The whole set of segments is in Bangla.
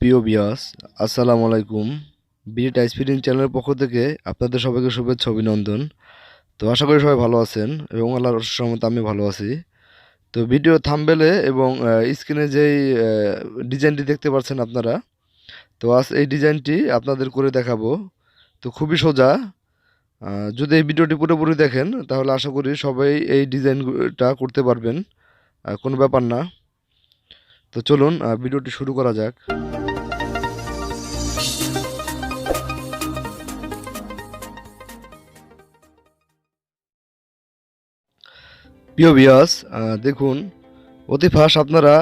প্রিয় বিয়াস, আসসালামু আলাইকুম। বিডি টাইস চ্যানেলের পক্ষ থেকে আপনাদের সবাইকে শুভেচ্ছা, অভিনন্দন। তো আশা করি সবাই ভালো আছেন এবং আল্লাহর সহমত আমি ভালো আছি। তো ভিডিও থামবেলে এবং স্ক্রিনে যেই ডিজাইনটি দেখতে পাচ্ছেন আপনারা, তো আজ এই ডিজাইনটি আপনাদের করে দেখাবো। তো খুবই সোজা যদি এই ভিডিওটি পুরোপুরি দেখেন, তাহলে আশা করি সবাই এই ডিজাইনটা করতে পারবেন। কোনো ব্যাপার না। তো চলুন ভিডিওটি শুরু করা যাক। প্রিয় বিয়াস দেখুন, অতি ফার্স্ট আপনারা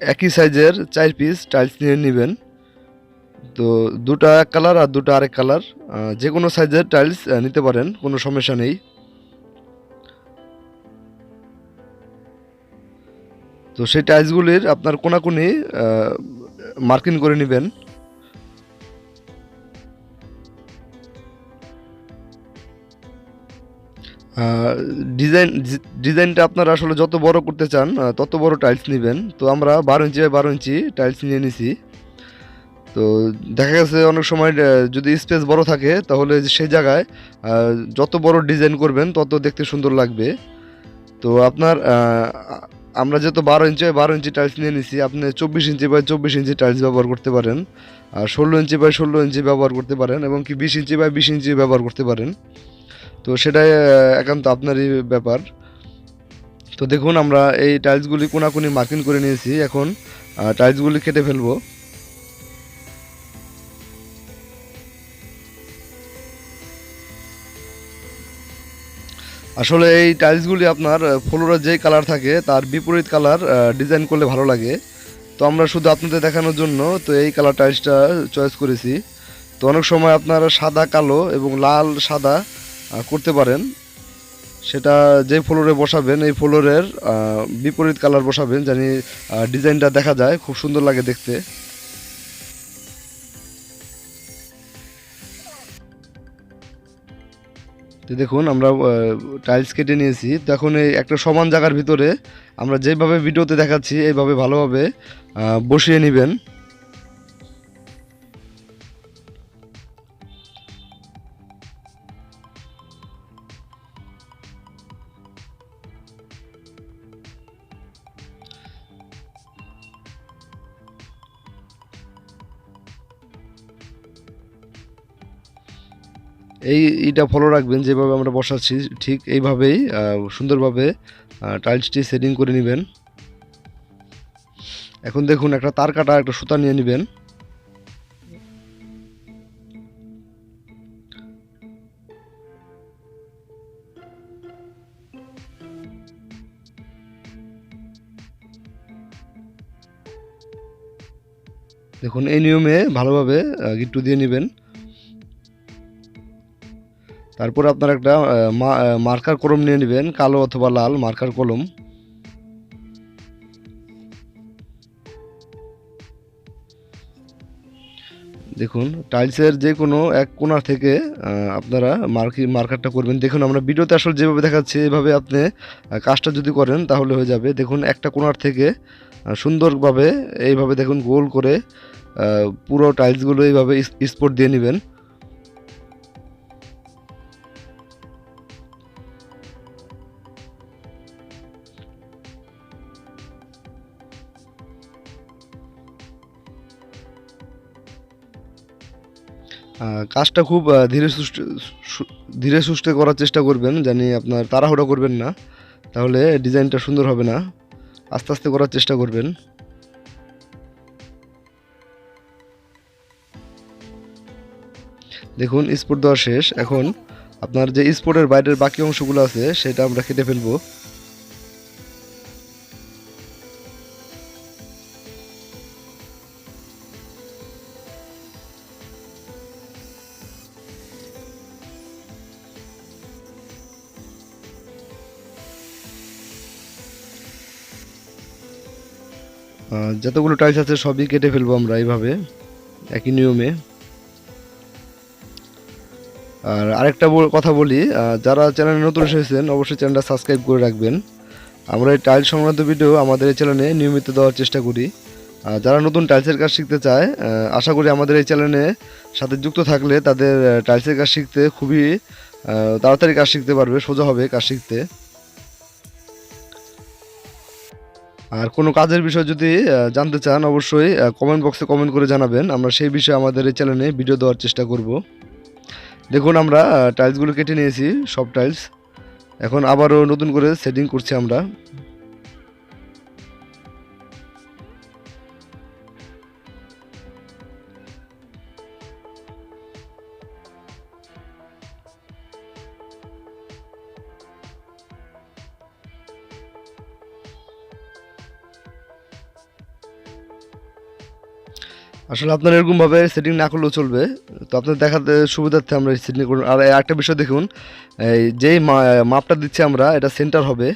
একই সাইজের চার পিস টাইলস নিয়ে নেবেন। তো দুটা এক কালার আর দুটা আরেক কালার যে কোনো সাইজের টাইলস নিতে পারেন, কোনো সমস্যা নেই। তো সেই টাইলসগুলির আপনার কোনাকুনি মার্কিং করে নেবেন। ডিজাইন ডিজাইনটা আপনারা আসলে যত বড় করতে চান তত বড় টাইলস নেবেন। তো আমরা বারো ইঞ্চি বাই বারো ইঞ্চি টাইলস নিয়ে নিছি। তো দেখা গেছে অনেক সময় যদি স্পেস বড় থাকে, তাহলে সেই জায়গায় যত বড় ডিজাইন করবেন, তত দেখতে সুন্দর লাগবে। তো আপনার আমরা যেহেতু বারো ইঞ্চি বাই বারো ইঞ্চি টাইলস নিয়ে নিছি, আপনি চব্বিশ ইঞ্চি বাই চব্বিশ ইঞ্চি টাইলস ব্যবহার করতে পারেন। আর ষোলো ইঞ্চি বাই ষোলো ইঞ্চি ব্যবহার করতে পারেন, এবং কি বিশ ইঞ্চি বাই বিশ ইঞ্চি ব্যবহার করতে পারেন। তো সেটাই একান্ত আপনারই ব্যাপার। তো দেখুন, আমরা এই টাইলসগুলি কোনাকুনি মার্কিং করে নিয়েছি এখন টাইলসগুলি কেটে ফেলব। আসলে এই টাইলসগুলি আপনার ফ্লোরের যেই কালার থাকে, তার বিপরীত কালার ডিজাইন করলে ভালো লাগে। তো আমরা শুধু আপনাদের দেখানোর জন্য, তো এই কালার টাইলসটা চয়েস করেছি। তো অনেক সময় আপনার সাদা, কালো এবং লাল, সাদা করতে পারেন। সেটা যে ফ্লোরে বসাবেন, এই ফ্লোরের বিপরীত কালার বসাবেন জানি ডিজাইনটা দেখা যায়, খুব সুন্দর লাগে দেখতে। দেখুন, আমরা টাইলস কেটে নিয়েছি। তো এখন এই একটা সমান জায়গার ভিতরে আমরা যেভাবে ভিডিওতে দেখাচ্ছি, এইভাবে ভালোভাবে বসিয়ে নেবেন। এই এইটা ফলো রাখবেন, যেভাবে আমরা বসাচ্ছি, ঠিক এইভাবেই সুন্দরভাবে টাইলসটি সেটিং করে নেবেন। এখন দেখুন, একটা তার কাটা, একটা সুতা নিয়ে নেবেন। দেখুন, এই নিয়মে ভালোভাবে গিট্টু দিয়ে নেবেন। তারপর আপনার একটা মার্কার কলম নিয়ে নেবেন, কালো অথবা লাল মার্কার কলম। দেখুন, টাইলসের যে কোনো এক কোণা থেকে আপনারা মার্কি, মার্কারটা করবেন। দেখুন, আমরা ভিডিওতে আসলে যেভাবে দেখাচ্ছি, এভাবে আপনি কাজটা যদি করেন, তাহলে হয়ে যাবে। দেখুন, একটা কোণার থেকে সুন্দরভাবে, এইভাবে দেখুন, গোল করে পুরো টাইলসগুলো এইভাবে স্পট দিয়ে নেবেন। কাজটা খুব ধীরে সুস্থে ধীরে সুস্থে করার চেষ্টা করবেন, জানি আপনার তাড়াহুড়া করবেন না। তাহলে ডিজাইনটা সুন্দর হবে না। আস্তে আস্তে করার চেষ্টা করবেন। দেখুন স্পোর্ট দেওয়া শেষ। এখন আপনার যে স্পোর্টের বাইরের বাকি অংশগুলো আছে, সেটা আমরা কেটে ফেলব। যতগুলো টাইলস আছে সবই কেটে ফেলব আমরা এইভাবে, একই নিয়মে। আর আরেকটা কথা বলি যারা চ্যানেলে নতুন এসেছেন, অবশ্যই চ্যানেলটা সাবস্ক্রাইব করে রাখবেন। আমরা এই টাইল সংক্রান্ত ভিডিও আমাদের এই চ্যানেলে নিয়মিত দেওয়ার চেষ্টা করি। যারা নতুন টাইলসের কাজ শিখতে চায় আশা করি আমাদের এই চ্যানেলে সাথে যুক্ত থাকলে তাদের টাইলসের কাজ শিখতে খুবই তাড়াতাড়ি কাজ শিখতে পারবে, সোজা হবে কাজ শিখতে। আর কোনো কাজের বিষয় যদি জানতে চান, অবশ্যই কমেন্ট বক্সে কমেন্ট করে জানাবেন। আমরা সেই বিষয়ে আমাদের এই চ্যানেলে ভিডিও দেওয়ার চেষ্টা করব। দেখুন আমরা টাইলসগুলো কেটে নিয়েছি, সব টাইলস এখন আবারও নতুন করে সেটিং করছি আমরা। আসলে আপনার এরকমভাবে সেটিং না করলেও চলবে। তো আপনার দেখাতে সুবিধার্থে আমরা সেটিং করুন আর একটা বিষয় দেখুন, এই যেই মাপটা দিচ্ছি আমরা, এটা সেন্টার হবে।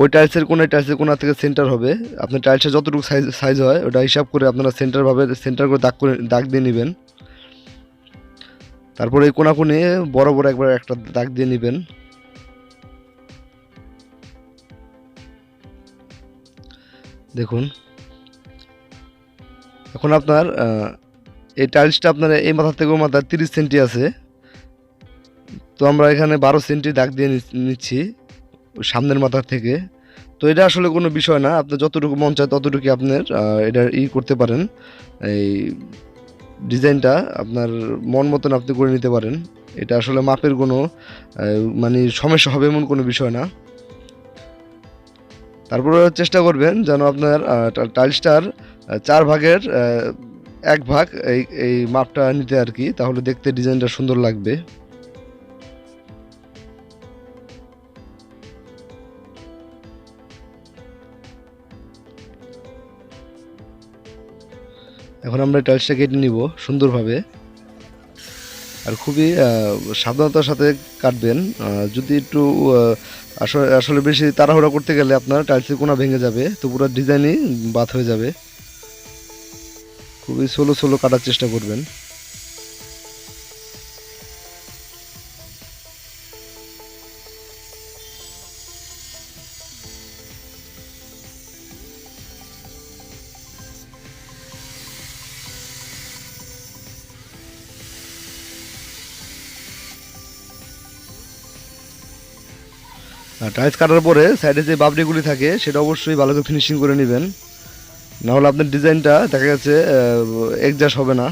ওই টাইলসের কোন টাইলসের কোনা থেকে সেন্টার হবে। আপনার টাইলসের যতটুকু সাইজ সাইজ হয়, ওটা হিসাব করে আপনারা সেন্টারভাবে সেন্টার করে দাগ করে, দাগ দিয়ে নেবেন। তারপরে এই কোনা বড় বড় একবার একটা দাগ দিয়ে নেবেন। দেখুন এখন আপনার এই টাইলসটা আপনার এই মাথা থেকে ও মাথা তিরিশ সেন্টি আছে। তো আমরা এখানে বারো সেন্টি দাগ দিয়ে নিচ- নিচ্ছি সামনের মাথা থেকে। তো এটা আসলে কোনো বিষয় না আপনার যতটুকু মন চায় ততটুকু আপনার এটা ই করতে পারেন। এই ডিজাইনটা আপনার মন মতন আপনি করে নিতে পারেন। এটা আসলে মাপের কোনো মানে সমস্যা হবে এমন কোনো বিষয় না। তারপরে চেষ্টা করবেন যেন আপনার টাইলসটার চার ভাগের এক ভাগ এই এই মাপটা নিতে আর কি, তাহলে দেখতে ডিজাইনটা সুন্দর লাগবে। এখন আমরা টাইলসটা কেটে নিব সুন্দরভাবে। আর খুবই সাবধানতার সাথে কাটবেন। যদি একটু আসলে আসলে বেশি তাড়াহুড়া করতে গেলে আপনার টাইলসের কোনা ভেঙে যাবে, তো পুরো ডিজাইনই বাদ হয়ে যাবে। খুবই সোলো সোলো কাটার চেষ্টা করবেন। টাইলস কাটার পরে সাইডে যে বাবরিগুলি থাকে, সেটা অবশ্যই ভালো করে ফিনিশিং করে নেবেন। নাহলে আপনার ডিজাইনটা দেখা গেছে একজাস্ট হবে না।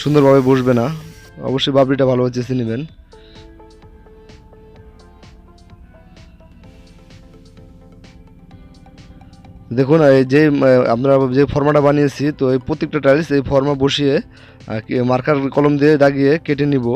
সুন্দরভাবে বসবে না। অবশ্যই বাবরিটা ভালোভাবে চেষে নেবেন। দেখুন, এই যে আমরা যে ফর্মাটা বানিয়েছি, তো এই প্রত্যেকটা টাইলস এই ফর্মা বসিয়ে মার্কার কলম দিয়ে দাগিয়ে কেটে নিব।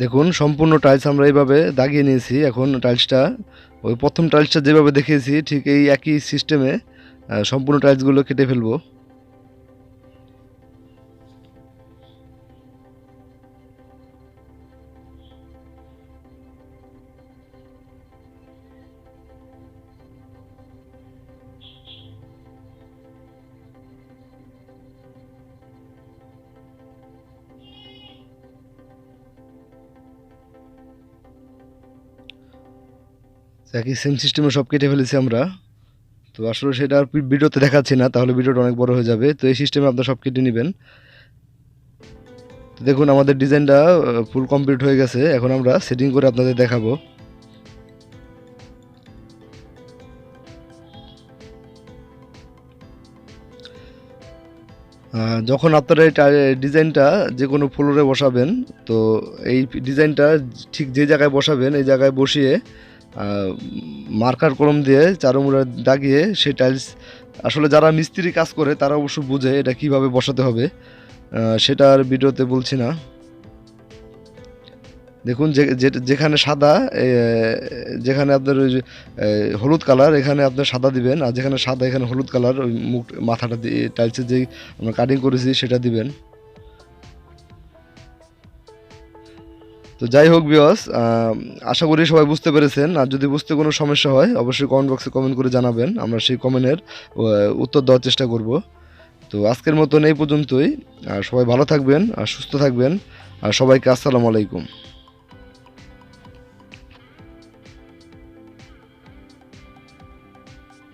দেখুন, সম্পূর্ণ টাইলস আমরা এইভাবে দাগিয়ে নিয়েছি। এখন টাইলসটা ওই প্রথম টাইলসটা যেভাবে দেখিয়েছি, ঠিক এই একই সিস্টেমে সম্পূর্ণ টাইলসগুলো কেটে ফেলব। একই সেম সিস্টেমে সব কেটে ফেলেছি আমরা। তো আসলে সেটা আর ভিডিওতে দেখাচ্ছি না, তাহলে ভিডিওটা অনেক বড় হয়ে যাবে। তো এই সিস্টেমে আপনারা সব কেটে নেবেন। তো দেখুন, আমাদের ডিজাইনটা ফুল কমপ্লিট হয়ে গেছে। এখন আমরা সেটিং করে আপনাদের দেখাবো। যখন আপনারা এই ডিজাইনটা যে কোনো ফ্লোরে বসাবেন, তো এই ডিজাইনটা ঠিক যে জায়গায় বসাবেন, এই জায়গায় বসিয়ে মার্কার কলম দিয়ে চারুমুড়া দাগিয়ে সেই টাইলস আসলে যারা মিস্ত্রি কাজ করে, তারা অবশ্য বুঝে এটা কীভাবে বসাতে হবে। সেটা আর ভিডিওতে বলছি না। দেখুন যেখানে সাদা যেখানে আপনার ওই হলুদ কালার এখানে আপনার সাদা দিবেন, আর যেখানে সাদা, এখানে হলুদ কালার ওই মুখ, মাথাটা দিয়ে টাইলসের যে আমরা কাটিং করেছি, সেটা দিবেন। তো যাই হোক বিয়স আশা করি সবাই বুঝতে পেরেছেন। আর যদি বুঝতে কোনো সমস্যা হয়, অবশ্যই কমেন্ট বক্সে কমেন্ট করে জানাবেন। আমরা সেই কমেন্টের উত্তর দেওয়ার চেষ্টা করব। তো আজকের মতন এই পর্যন্তই। আর সবাই ভালো থাকবেন, আর সুস্থ থাকবেন। আর সবাইকে আসসালামু আলাইকুম।